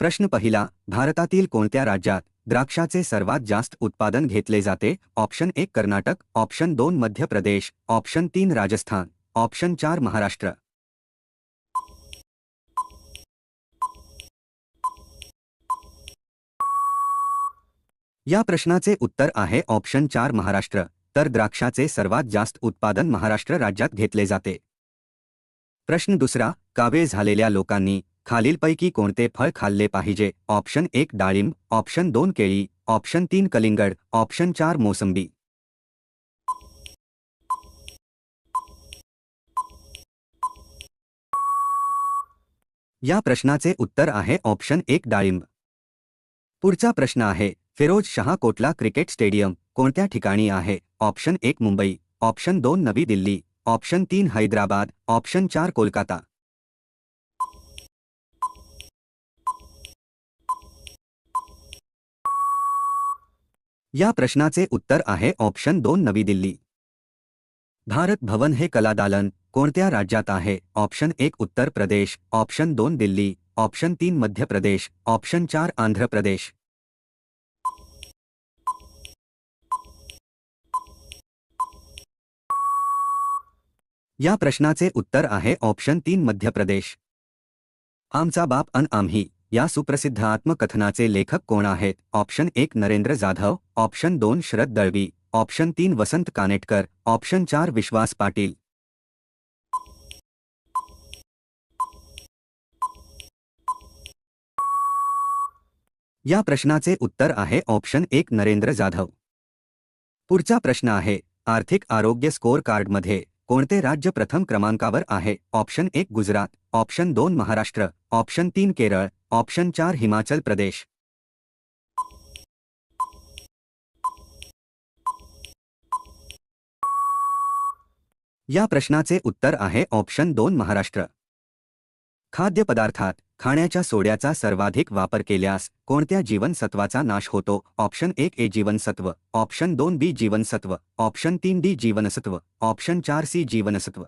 प्रश्न पहिला भारतातील कोणत्या राज्यात द्राक्षाचे सर्वात जास्त उत्पादन घेतले जाते? ऑप्शन एक कर्नाटक. ऑप्शन दोन मध्य प्रदेश. ऑप्शन तीन राजस्थान. ऑप्शन चार महाराष्ट्र. या प्रश्नाचे उत्तर आहे ऑप्शन चार महाराष्ट्र. तर द्राक्षाचे सर्वात जास्त उत्पादन महाराष्ट्र राज्यात घेतले जाते. प्रश्न दुसरा कावे झालेल्या लोकांनी खालीलपैकी कोणते फळ खाल्ले पाहिजे? ऑप्शन एक डाळिंब, ऑप्शन दोन केळी, ऑप्शन तीन कलिंगड, ऑप्शन चार मोसंबी. या प्रश्नाचे उत्तर आहे ऑप्शन एक डाळिंब. पुढचा प्रश्न आहे, फिरोज शहा कोटला क्रिकेट स्टेडियम कोणत्या ठिकाणी आहे? ऑप्शन एक मुंबई, ऑप्शन दोन नवी दिल्ली, ऑप्शन तीन हैदराबाद, ऑप्शन चार कोलकाता. या प्रश्नाचे उत्तर आहे ऑप्शन दोन नवी दिल्ली. भारत भवन हे कलादालन, कोणत्या राज्यात आहे? ऑप्शन एक उत्तर प्रदेश ऑप्शन दोन दिल्ली ऑप्शन तीन मध्य प्रदेश ऑप्शन चार आंध्र प्रदेश. या प्रश्नाचे उत्तर आहे ऑप्शन तीन मध्य प्रदेश. आमचा बाप अन आम्ही. या सुप्रसिद्ध आत्मकथनाचे लेखक कोण आहेत? ऑप्शन एक नरेंद्र जाधव, ऑप्शन दोन शरद दळवी, ऑप्शन तीन वसंत कानेटकर, ऑप्शन चार विश्वास पाटील. या प्रश्नाचे उत्तर आहे ऑप्शन एक नरेंद्र जाधव. पुढचा प्रश्न आहे, आर्थिक आरोग्य स्कोअर कार्डमध्ये कोणते राज्य प्रथम क्रमांकावर आहे? ऑप्शन एक गुजरात ऑप्शन दोन महाराष्ट्र ऑप्शन तीन केरळ ऑप्शन चार हिमाचल प्रदेश. या प्रश्नाचे उत्तर आहे ऑप्शन दोन महाराष्ट्र. खाद्यपदार्थात खाण्याच्या सोड्याचा सर्वाधिक वापर केल्यास कोणत्या जीवनसत्वाचा नाश होतो? ऑप्शन एक ए जीवनसत्व ऑप्शन दोन बी जीवनसत्व ऑप्शन तीन डी जीवनसत्व ऑप्शन चार सी जीवनसत्व.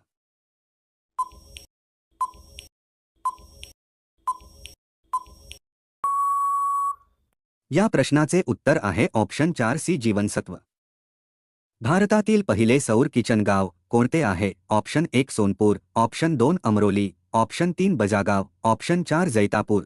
या प्रश्नाचे उत्तर आहे ऑप्शन चार सी जीवनसत्व. भारतातील पहिले सौर किचन गाव कोणते आहे? ऑप्शन एक सोनपूर ऑप्शन दोन अमरोली ऑप्शन तीन बजागाव ऑप्शन चार जैतापूर.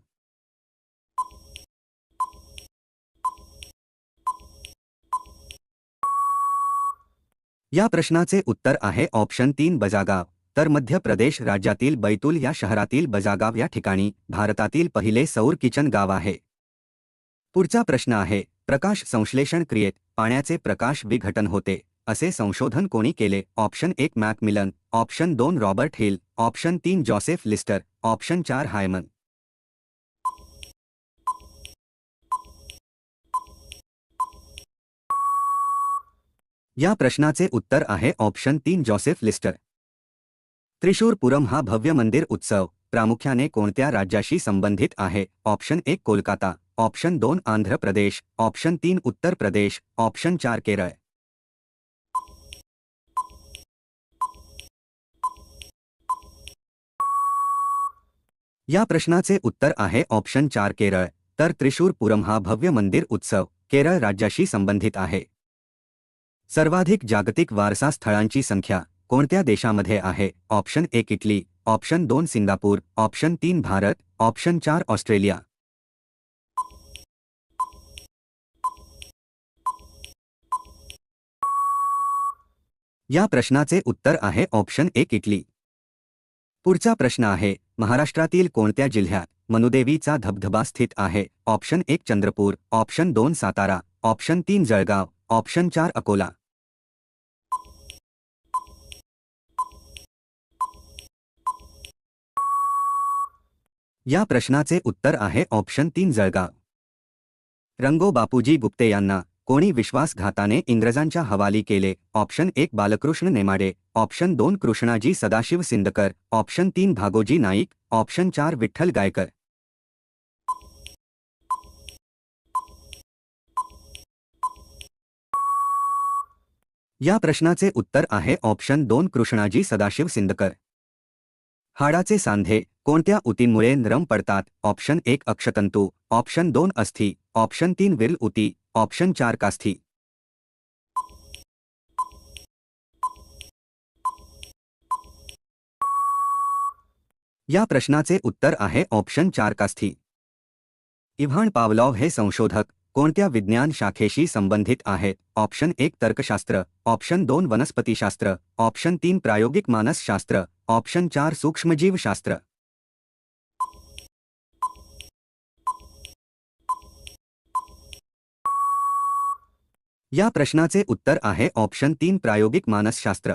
या प्रश्नाचे उत्तर आहे ऑप्शन तीन बजागाव. तर मध्य प्रदेश राज्यातील बैतूल या शहरातील बजागाव या ठिकाणी भारतातील पहिले सौर किचन गाव आहे. पुढचा प्रश्न आहे प्रकाश संश्लेषण क्रियेत पाण्याचे प्रकाश विघटन होते. असे संशोधन कोणी केले? ऑप्शन एक मॅकमिलन. ऑप्शन दोन रॉबर्ट हिल. ऑप्शन तीन जॉसेफ लिस्टर. ऑप्शन चार हायमन. या प्रश्नाचे उत्तर आहे ऑप्शन तीन जॉसेफ लिस्टर. त्रिशूरपुरम हा भव्य मंदिर उत्सव. प्रामुख्याने कोणत्या राज्याशी संबंधित आहे? ऑप्शन एक कोलकाता. ऑप्शन दोन आंध्र प्रदेश. ऑप्शन तीन उत्तर प्रदेश. ऑप्शन चार केरळ. या प्रश्नाचे उत्तर आहे ऑप्शन चार केरळ. तर त्रिशूरपुरम हा भव्य मंदिर उत्सव केरळ राज्याशी संबंधित आहे. सर्वाधिक जागतिक वारसा स्थळांची संख्या कोणत्या देशामध्ये आहे? ऑप्शन एक इटली, ऑप्शन दोन सिंगापूर, ऑप्शन तीन भारत, ऑप्शन चार ऑस्ट्रेलिया. या प्रश्नाचे उत्तर आहे ऑप्शन एक इटली. पुढचा प्रश्न आहे महाराष्ट्रातील कोणत्या जिल्ह्यात मनुदेवीचा धबधबा स्थित आहे? ऑप्शन एक चंद्रपूर ऑप्शन दोन सातारा ऑप्शन तीन जळगाव ऑप्शन चार अकोला. या प्रश्नाचे उत्तर आहे ऑप्शन तीन जळगाव. रंगो बापूजी गुप्ते यांना कोणी विश्वासघाताने इंग्रजांच्या हवाली केले? ऑप्शन एक बालकृष्ण नेमाडे ऑप्शन दोन कृष्णाजी सदाशिव सिंदकर ऑप्शन तीन भागोजी नाईक ऑप्शन चार विठ्ठल गायकर. या प्रश्नाचे उत्तर आहे ऑप्शन दोन कृष्णाजी सदाशिव सिंदकर. हाडाचे सांधे कोणत्या ऊतींमुळे नरम पडतात? ऑप्शन एक अक्षतंतू ऑप्शन दोन अस्थी ऑप्शन तीन विरल उती ऑप्शन चार कास्थी. या प्रश्नाचे उत्तर आहे ऑप्शन चार कास्थी. इव्हान पावलॉव हे संशोधक, कोणत्या विज्ञान शाखेशी संबंधित आहेत ऑप्शन एक तर्कशास्त्र, ऑप्शन दोन वनस्पतीशास्त्र, ऑप्शन तीन प्रायोगिक मानसशास्त्र, ऑप्शन चार सूक्ष्मजीवशास्त्र. या प्रश्नाचे उत्तर आहे ऑप्शन तीन प्रायोगिक मानसशास्त्र.